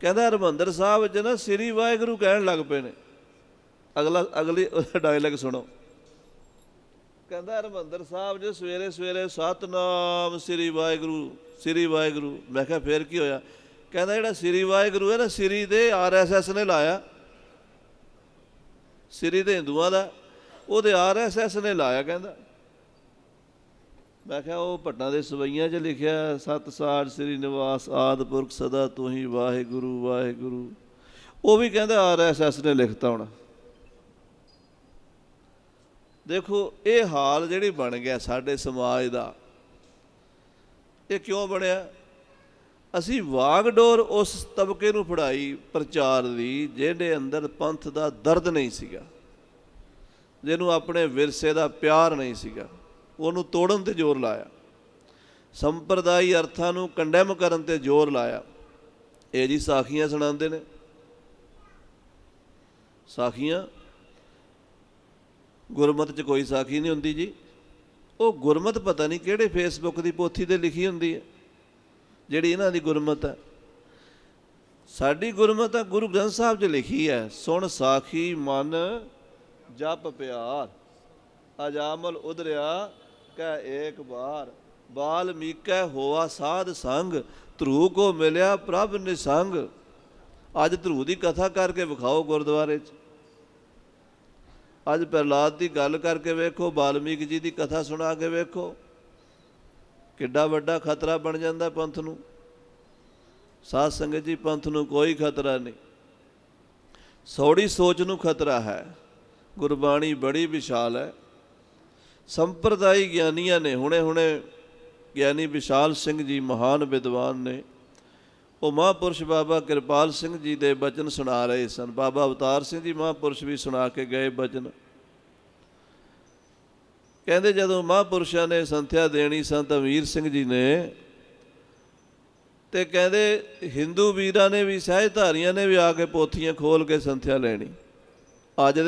ਕਹਿੰਦਾ ਹਰਮੰਦਰ ਸਾਹਿਬ ਚ ਨਾ ਸ੍ਰੀ ਵਾਹਿਗੁਰੂ ਕਹਿਣ ਲੱਗ ਪਏ ਨੇ। ਅਗਲਾ, ਅਗਲੀ ਡਾਇਲੌਗ ਸੁਣੋ। ਕਹਿੰਦਾ ਹਰਮੰਦਰ ਸਾਹਿਬ ਜੇ ਸਵੇਰੇ ਸਵੇਰੇ ਸਤਨਾਮ ਸ੍ਰੀ ਵਾਹਿਗੁਰੂ ਸ੍ਰੀ ਵਾਹਿਗੁਰੂ। ਮੈਂ ਕਿਹਾ ਫੇਰ ਕੀ ਹੋਇਆ? ਕਹਿੰਦਾ ਜਿਹੜਾ ਸ੍ਰੀ ਵਾਹਿਗੁਰੂ ਹੈ ਨਾ, ਸ੍ਰੀ ਦੇ ਆਰਐਸਐਸ ਨੇ ਲਾਇਆ। ਸ੍ਰੀ ਦੇ ਹਿੰਦੂਆਂ ਦਾ, ਉਹਦੇ ਆਰਐਸਐਸ ਨੇ ਲਾਇਆ ਕਹਿੰਦਾ। ਮੈਂ ਕਿਹਾ ਉਹ ਭੱਟਾਂ ਦੇ ਸਵਈਆਂ 'ਚ ਲਿਖਿਆ, ਸਤ ਸਾੜ ਸ੍ਰੀ ਨਿਵਾਸ ਆਦਪੁਰਖ ਸਦਾ ਤੂੰ ਹੀ ਵਾਹਿਗੁਰੂ ਵਾਹਿਗੁਰੂ। ਉਹ ਵੀ ਕਹਿੰਦਾ ਆਰਐਸਐਸ ਨੇ ਲਿਖਤਾ ਹੁਣ। ਦੇਖੋ, ਇਹ ਹਾਲ ਜਿਹੜੀ ਬਣ ਗਿਆ ਸਾਡੇ ਸਮਾਜ ਦਾ, ਇਹ ਕਿਉਂ ਬਣਿਆ? ਅਸੀਂ ਵਾਗਡੋਰ ਉਸ ਤਬਕੇ ਨੂੰ ਫੜਾਈ ਪ੍ਰਚਾਰ ਦੀ, ਜਿਹਦੇ ਅੰਦਰ ਪੰਥ ਦਾ ਦਰਦ ਨਹੀਂ ਸੀਗਾ। ਜਿਹਨੂੰ ਆਪਣੇ ਵਿਰਸੇ ਦਾ ਪਿਆਰ ਨਹੀਂ ਸੀਗਾ। ਉਹਨੂੰ ਤੋੜਨ ਤੇ ਜ਼ੋਰ ਲਾਇਆ। ਸੰਪਰਦਾਈ ਅਰਥਾਂ ਨੂੰ ਕੰਡੈਮ ਕਰਨ ਤੇ ਜ਼ੋਰ ਲਾਇਆ। ਇਹ ਜੀ ਸਾਖੀਆਂ ਸੁਣਾਉਂਦੇ ਨੇ। ਸਾਖੀਆਂ, ਗੁਰਮਤ 'ਚ ਕੋਈ ਸਾਖੀ ਨਹੀਂ ਹੁੰਦੀ ਜੀ। ਉਹ ਗੁਰਮਤ ਪਤਾ ਨਹੀਂ ਕਿਹੜੇ ਫੇਸਬੁੱਕ ਦੀ ਪੋਥੀ ਤੇ ਲਿਖੀ ਹੁੰਦੀ ਹੈ। ਜਿਹੜੀ ਇਹਨਾਂ ਦੀ ਗੁਰਮਤ ਹੈ। ਸਾਡੀ ਗੁਰਮਤ ਆ ਗੁਰੂ ਗ੍ਰੰਥ ਸਾਹਿਬ 'ਚ ਲਿਖੀ ਹੈ। ਸੁਣ ਸਾਖੀ ਮਨ ਜਪ ਪਿਆਰ, ਅਜਾਮਲ ਉਧਰਿਆ ਕਹਿ ਏਕ ਬਾਰ ਬਾਲਮੀਕੈ ਹੋਆ ਸਾਧ ਸੰਗ, ਧਰੂ ਕੋ ਮਿਲਿਆ ਪ੍ਰਭ ਨਿਸੰਗ। ਅੱਜ ਧਰੂ ਦੀ ਕਥਾ ਕਰਕੇ ਵਿਖਾਓ ਗੁਰਦੁਆਰੇ 'ਚ। ਅੱਜ ਪ੍ਰਹਲਾਦ ਦੀ ਗੱਲ ਕਰਕੇ ਵੇਖੋ, ਬਾਲਮੀਕ ਜੀ ਦੀ ਕਥਾ ਸੁਣਾ ਕੇ ਵੇਖੋ। ਕਿੱਡਾ ਵੱਡਾ ਖਤਰਾ ਬਣ ਜਾਂਦਾ ਪੰਥ ਨੂੰ। ਸਾਧ ਸੰਗਤ ਜੀ, ਪੰਥ ਨੂੰ ਕੋਈ ਖਤਰਾ ਨਹੀਂ। ਸੌੜੀ ਸੋਚ ਨੂੰ ਖਤਰਾ ਹੈ। ਗੁਰਬਾਣੀ ਬੜੀ ਵਿਸ਼ਾਲ ਹੈ। ਸੰਪਰਦਾਇ ਗਿਆਨੀਆਂ ਨੇ, ਹੁਣੇ ਹੁਣੇ ਗਿਆਨੀ ਵਿਸ਼ਾਲ ਸਿੰਘ ਜੀ ਮਹਾਨ ਵਿਦਵਾਨ ਨੇ, ਉਹ ਮਹਾਂਪੁਰਸ਼ ਬਾਬਾ ਕਿਰਪਾਲ ਸਿੰਘ ਜੀ ਦੇ ਬਚਨ ਸੁਣਾ ਰਹੇ ਸਨ। ਬਾਬਾ ਅਵਤਾਰ ਸਿੰਘ ਜੀ ਮਹਾਂਪੁਰਸ਼ ਵੀ ਸੁਣਾ ਕੇ ਗਏ ਬਚਨ। ਕਹਿੰਦੇ ਜਦੋਂ ਮਹਾਂਪੁਰਸ਼ਾਂ ਨੇ ਸੰਥਿਆ ਦੇਣੀ ਸੰਤ ਅਮੀਰ ਸਿੰਘ ਜੀ ਨੇ ਤੇ ਕਹਿੰਦੇ ਹਿੰਦੂ ਵੀਰਾਂ ਨੇ ਵੀ, ਸਹਿਜਧਾਰੀਆਂ ਨੇ ਵੀ ਆ ਕੇ ਪੋਥੀਆਂ ਖੋਲ ਕੇ ਸੰਥਿਆ ਲੈਣੀ। ਅੱਜ ਦੇ